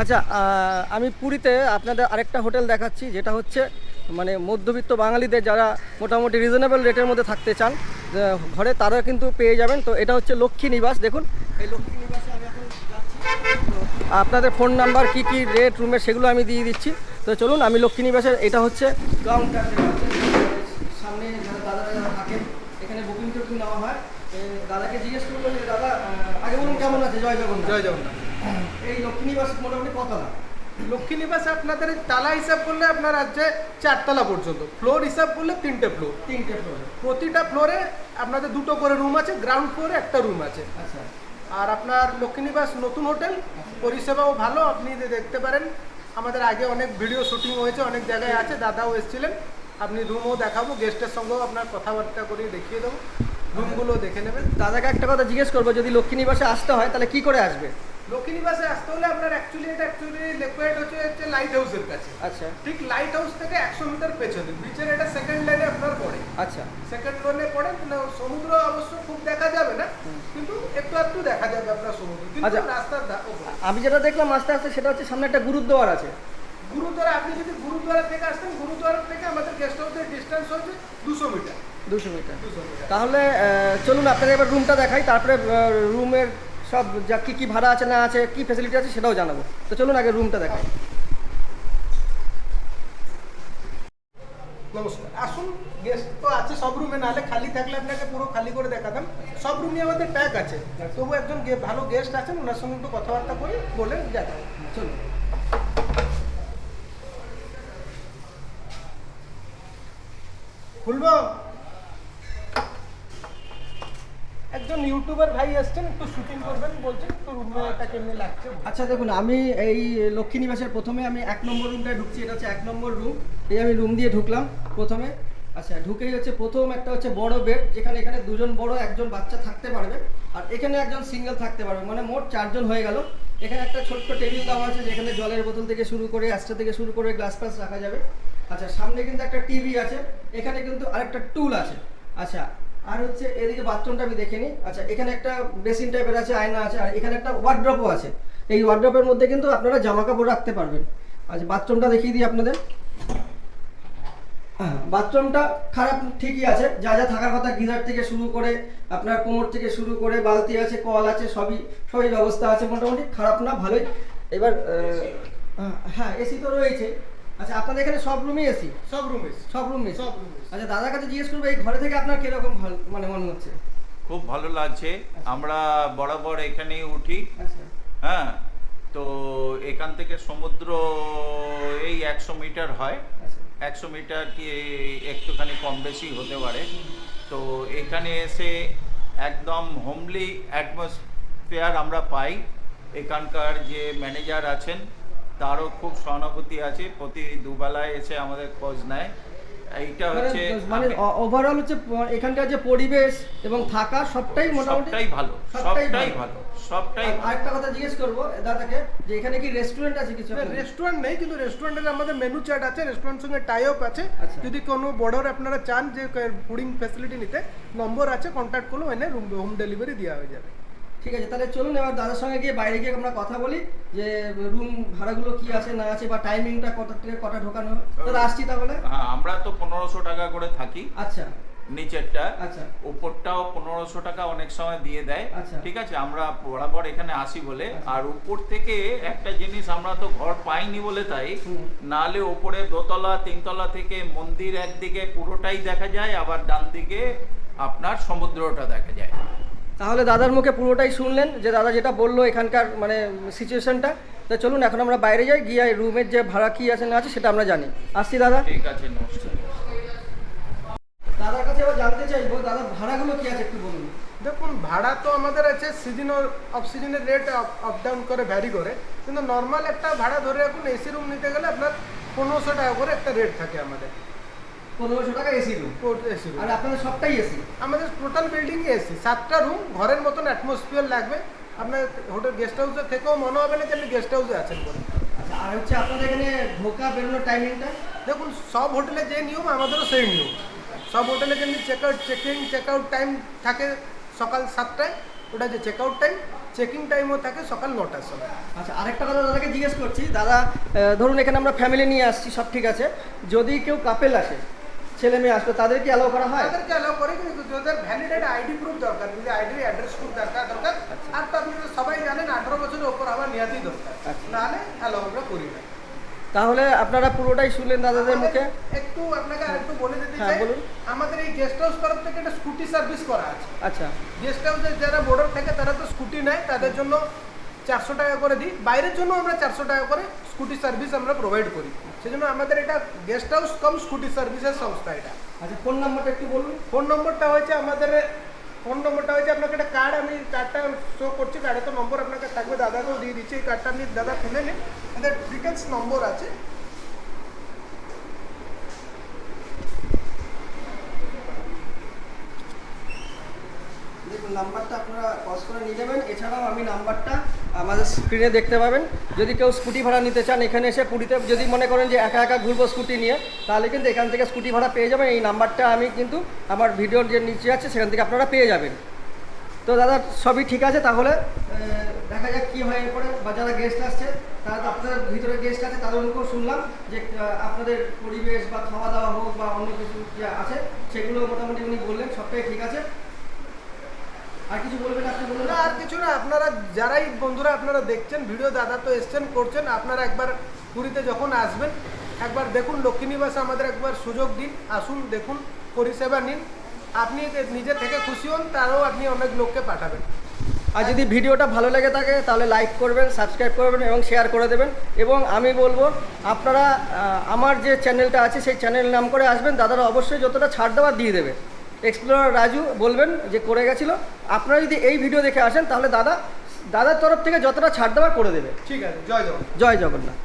আচ্ছা আমি পুরীতে আপনাদের আরেকটা হোটেল দেখাচ্ছি, যেটা হচ্ছে মানে মধ্যবিত্ত বাঙালিদের যারা মোটামুটি রিজনেবল রেটের মধ্যে থাকতে চান ঘরে তারা কিন্তু পেয়ে যাবেন। তো এটা হচ্ছে লক্ষ্মী নিবাস, দেখুন। এই লক্ষ্মী নিবাসে আমি এখন আপনাদের ফোন নাম্বার কি কি রেট রুমের সেগুলো আমি দিয়ে দিচ্ছি। তো চলুন, আমি লক্ষ্মী নিবাসের, এটা হচ্ছে কাউন্টার সামনে দাদারা থাকেন, এখানে বুকিং টুকিং নেওয়া হয়। দাদাকে জিজ্ঞেস করব যে, দাদা আগে বলুন কেমন আছে? জয় জগন্নাথ। জয় জগন্নাথ। এই লক্ষ্মী নিবাস মোটামুটি কতলা? লক্ষ্মী নিবাসে আপনাদের তালা হিসাব করলে আপনার আছে চারতলা পর্যন্ত। ফ্লোর হিসাব করলে তিনটে ফ্লোর। তিনটে ফ্লোরে। প্রতিটা ফ্লোরে আপনাদের দুটো করে রুম আছে গ্রাউন্ড ফ্লোরে একটা রুম আছে। আচ্ছা। আর আপনার লক্ষ্মীনিবাস নতুন হোটেল পরিষেবাও ভালো আপনি দেখতে পারেন আমাদের আগে অনেক ভিডিও শুটিং হয়েছে অনেক জায়গায় আছে দাদাও এসেছিলেন। আপনি রুমও দেখাবো গেস্টের সঙ্গেও আপনার কথাবার্তা করে দেখিয়ে দেবো। রুমগুলো দেখে নেবেন। দাদাকে একটা কথা জিজ্ঞেস করব যদি লক্ষ্মী নিবাসে আসতে হয় তাহলে কি করে আসবে? লক্ষ্মীনিবাসে আসতে হলে আপনার অ্যাকচুয়ালি এটা অ্যাকচুয়ালি লেকুয়েড হচ্ছে হচ্ছে লাইট হাউসের কাছে। আচ্ছা। ঠিক লাইট হাউস থেকে একশো মিটার পেছনে। বিচের এটা সেকেন্ড লাইনে আপনার পড়ে। আচ্ছা। সেকেন্ড লাইনে পড়ে সমুদ্র অবশ্য খুব দেখা যাবে না কিন্তু একটু একটু দেখা যাবে আপনার সমুদ্র। কিন্তু আচ্ছা। রাস্তার। আমি যেটা দেখলাম আস্তে আস্তে সেটা হচ্ছে সামনে একটা গুরুদ্বার আছে। গুরুদ্বারা আপনি যদি গুরুদ্বারা থেকে আসতেন গুরুদ্বারা থেকে আমাদের গেস্ট হাউসের ডিস্টেন্স হচ্ছে দুশো মিটার দুশো মিটার। তাহলে চলুন আপনাকে এবার রুমটা দেখাই, তারপরে রুমের সব যা কী কী ভাড়া আছে না আছে, কী ফেসিলিটি আছে সেটাও জানাব। তো চলুন আগে রুমটা দেখাই। নমস্কার। আসুন গেস্ট তো আছে সব রুমে নাহলে খালি থাকলে আপনাকে পুরো খালি করে দেখাতাম। সব রুমই আমাদের প্যাক আছে। তবু একজন ভালো গেস্ট আছেন, ওনার সঙ্গে একটু কথাবার্তা করি বলে দেখাবো চলুন। খুলবো? একজন ইউটিউবার ভাই এসছেন, একটু শুটিং করবেন, বলছেন, একটু রুমটা কেমনি লাগছে? আচ্ছা দেখুন, আমি এই লক্ষ্মী নিবাসের প্রথমে আমি এক নম্বর রুমটায় ঢুকছি, এটা হচ্ছে এক নম্বর রুম এই আমি রুম দিয়ে ঢুকলাম প্রথমে। আচ্ছা ঢুকেই হচ্ছে প্রথম একটা হচ্ছে বড় বেড যেখানে এখানে দুজন বড়, একজন বাচ্চা থাকতে পারবে, আর এখানে একজন সিঙ্গেল থাকতে পারবে। মানে মোট চারজন হয়ে গেল। এখানে একটা ছোট্ট টেবিল দেওয়া আছে, যেখানে জলের বোতল থেকে শুরু করে অ্যাস্ট্রা থেকে শুরু করে গ্লাস ফ্লাস রাখা যাবে। আচ্ছা সামনে কিন্তু একটা টিভি আছে, এখানে কিন্তু আরেকটা টুল আছে। আচ্ছা আর হচ্ছে এদিকে বাথরুমটা আমি দেখে নিই। আচ্ছা এখানে একটা বেসিন টাইপের আছে, আয়না আছে, আর এখানে একটা ওয়ার্ড্রপও আছে। এই ওয়ার্ড্রপের মধ্যে কিন্তু আপনারা জামা কাপড় রাখতে পারবেন। আচ্ছা বাথরুমটা দেখিয়ে দিই আপনাদের। হ্যাঁ বাথরুমটা খারাপ ঠিকই আছে। যা যা থাকার কথা গিজার থেকে শুরু করে, আপনার কোমর থেকে শুরু করে, বালতি আছে, কল আছে, সবই সবই ব্যবস্থা আছে। মোটামুটি খারাপ না, ভালোই। এবার হ্যাঁ এসি তো রয়েছে। আচ্ছা আপনাদের এখানে সব রুমই এসি সব রুমে সব রুম এসি সব রুমে আচ্ছা দাদার কাছে জিজ্ঞেস করব এই ঘরে থেকে আপনার কীরকম ভালো মানে মনে হচ্ছে? খুব ভালো লাগছে। আমরা বরাবর এখানেই উঠি। আচ্ছা। হ্যাঁ তো এখান থেকে সমুদ্র এই একশো মিটার হয়। আচ্ছা। একশো মিটার কি একটুখানি কম বেশি হতে পারে। তো এখানে এসে একদম হোমলি অ্যাটমসফিয়ার আমরা পাই। এখানকার যে ম্যানেজার আছেন তারও খুব সহানুভূতি আছে প্রতি দুবেলায় এসে আমাদের খোঁজ নেয়। এইটা হচ্ছে মানে ওভারঅল হচ্ছে এখানকার যে পরিবেশ এবং থাকা সবটাই মোটামুটি সবটাই ভালো সবটাই ভালো। সবটাই আরেকটা কথা জিজ্ঞেস করব দাদাকে যে এখানে কি রেস্টুরেন্ট আছে কিছু রেস্টুরেন্ট নেই কিন্তু রেস্টুরেন্টের আমাদের মেনু চার্ট আছে রেস্টুরেন্টের সঙ্গে টাই আপ আছে। আচ্ছা। যদি কোনো বর্ডার আপনারা চান যে ফুডিং ফ্যাসিলিটি নিতে নম্বর আছে কন্ট্যাক্ট করলে এনে হোম ডেলিভারি দেওয়া হয়ে যাবে। ঠিক আছে তাহলে চলুন এবার দাদার সঙ্গে গিয়ে বাইরে গিয়ে আমরা কথা বলি যে রুম ভাড়াগুলো কি আছে না আছে বা টাইমিংটা কত থেকে কটা ঢোকানো হবে দাদা আসছি তাহলে। হ্যাঁ আমরা তো পনেরোশো টাকা করে থাকি। আচ্ছা। নিচেরটা। আচ্ছা। উপরটাও পনেরোশো টাকা অনেক সময় দিয়ে দেয়। আচ্ছা। ঠিক আছে আমরা বরাবর এখানে আসি বলে। আর উপর থেকে একটা জিনিস আমরা তো ঘর পাইনি বলে তাই। নালে উপরে দোতলা তিনতলা থেকে মন্দির একদিকে পুরোটাই দেখা যায় আবার ডান দিকে আপনার সমুদ্রটা দেখা যায়। তাহলে দাদার মুখে পুরোটাই শুনলেন যে দাদা যেটা বলল এখানকার মানে সিচুয়েশনটা তো চলুন এখন আমরা বাইরে যাই গিয়ে রুমের যে ভাড়া কি আছে না আছে সেটা আমরা জানি। আসছি দাদা। ঠিক আছে নমস্কার। দাদার কাছে এবার জানতে চাইব দাদা ভাড়াগুলো কি আছে একটু বলুন। দেখুন ভাড়া তো আমাদের আছে সিজন অফ সিজনের রেট আপ ডাউন করে ভ্যারি করে। কিন্তু নর্মাল একটা ভাড়া ধরে রাখুন এসি রুম নিতে গেলে আপনার পনেরোশো টাকা করে একটা রেট থাকে আমাদের। পনেরোশো টাকা এসি রুম এসি রুম আর আপনাদের সবটাই এসি আমাদের টোটাল বিল্ডিং এসি সাতটা রুম ঘরের মতন অ্যাটমসফিয়ার লাগবে। আপনার হোটেল গেস্ট হাউসে থেকেও মনে হবে না যে আপনি গেস্ট হাউসে আছেন বলে। আচ্ছা আর হচ্ছে আপনাদের এখানে ঢোকা বেরোনোর টাইমিংটা দেখুন সব হোটেলে যে নিয়ম আমাদেরও সেই নিয়ম। সব হোটেলে যেমনি check out checking check out time থাকে সকাল সাতটায় ওটা যে চেক আউট টাইম চেকিং টাইমও থাকে সকাল নটার সময়। আচ্ছা আরেকটা কথা দাদাকে জিজ্ঞেস করছি। দাদা ধরুন এখানে আমরা ফ্যামিলি নিয়ে আসছি সব ঠিক আছে। যদি কেউ কাপেল আসে ছেলে মেয়ে আসবে তাদেরকে অ্যালাউ করা হয়? তাদেরকে অ্যালাউ করে কিন্তু যাদের ভ্যালিডেড আইডি প্রুফ দরকার যদি আইডি অ্যাড্রেস প্রুফ দরকার দরকার আর তো আপনি তো সবাই জানেন আঠারো বছরের ওপর আমার নিহাতি দরকার। আচ্ছা। নাহলে অ্যালাউ আমরা করি না। তাহলে আপনারা পুরোটাই শুনলেন দাদাদের মুখে? একটু আপনাকে আরেকটু বলে দিতে হ্যাঁ, চাই বলুন। আমাদের এই গেস্ট হাউস তরফ থেকে একটা স্কুটি সার্ভিস করা আছে। আচ্ছা। গেস্ট হাউসে যারা বোর্ডার থাকে তারা তো স্কুটি নেয় তাদের জন্য চারশো টাকা করে দিই। বাইরের জন্য আমরা চারশো টাকা করে স্কুটি সার্ভিস আমরা প্রোভাইড করি। সেজন্য আমাদের এটা গেস্ট হাউস কম স্কুটি সার্ভিসের সংস্থা এটা। আচ্ছা ফোন নাম্বারটা একটু বলুন। ফোন নম্বরটা হয়েছে আমাদের ফোন নম্বরটা হয়েছে আপনাকে একটা কার্ড আমি কার্ডটা শো করছি কার্ডে তো নম্বর আপনাকে থাকবে দাদাকেও দিয়ে দিচ্ছি এই কার্ডটা আপনি দাদা খুলে নিন। এদের ডিটেলস নম্বর আছে দেখুন নাম্বারটা আপনারা পজ করে নিয়ে যাবেন এছাড়াও আমি নাম্বারটা আমাদের স্ক্রিনে দেখতে পাবেন। যদি কেউ স্কুটি ভাড়া নিতে চান, এখানে এসে পুরীতে যদি মনে করেন যে একা একা ঘুরবো স্কুটি নিয়ে, তাহলে কিন্তু এখান থেকে স্কুটি ভাড়া পেয়ে যাবেন। এই নাম্বারটা আমি কিন্তু আমার ভিডিওর যে নিচে আছে, সেখান থেকে আপনারা পেয়ে যাবেন। তো দাদা, সবই ঠিক আছে? তাহলে দেখা যাক কী হয় এরপরে। বা যারা গেস্ট আসছে, তারা আপনাদের ভিতরে গেস্ট আছে তাদের মুখেও শুনলাম যে আপনাদের পরিবেশ বা খাওয়া দাওয়া হোক বা অন্য কিছু যে আছে, সেগুলো মোটামুটি উনি বললেন, সবটাই ঠিক আছে আর কিছু বলবেন আপনি বলুন না, আর কিছু না, আপনারা যারাই বন্ধুরা আপনারা দেখছেন, ভিডিও দাদা তো এসছেন, করছেন, আপনারা একবার পুরীতে যখন আসবেন, একবার দেখুন, লক্ষ্মীনিবাসে আমাদের একবার সুযোগ দিন, আসুন, দেখুন, পরিষেবা নিন। আপনি নিজে থেকে খুশি হন, তারও আপনি অনেক লোককে পাঠাবেন। আর যদি ভিডিওটা ভালো লেগে থাকে, তাহলে লাইক করবেন সাবস্ক্রাইব করবেন এবং শেয়ার করে দেবেন। এবং আমি বলব, আপনারা আমার যে চ্যানেলটা আছে, সেই চ্যানেল নাম করে আসবেন। দাদারা অবশ্যই যতটা ছাড় দেওয়ার দিয়ে দেবে। এক্সপ্লোরার রাজু বলবেন যে করে গেছিল। আপনারা যদি এই ভিডিও দেখে আসেন তাহলে দাদা দাদার তরফ থেকে যতটা ছাড় দেওয়ার করে দেবে। ঠিক আছে জয় জগন্নাথ। জয় জগন্নাথ।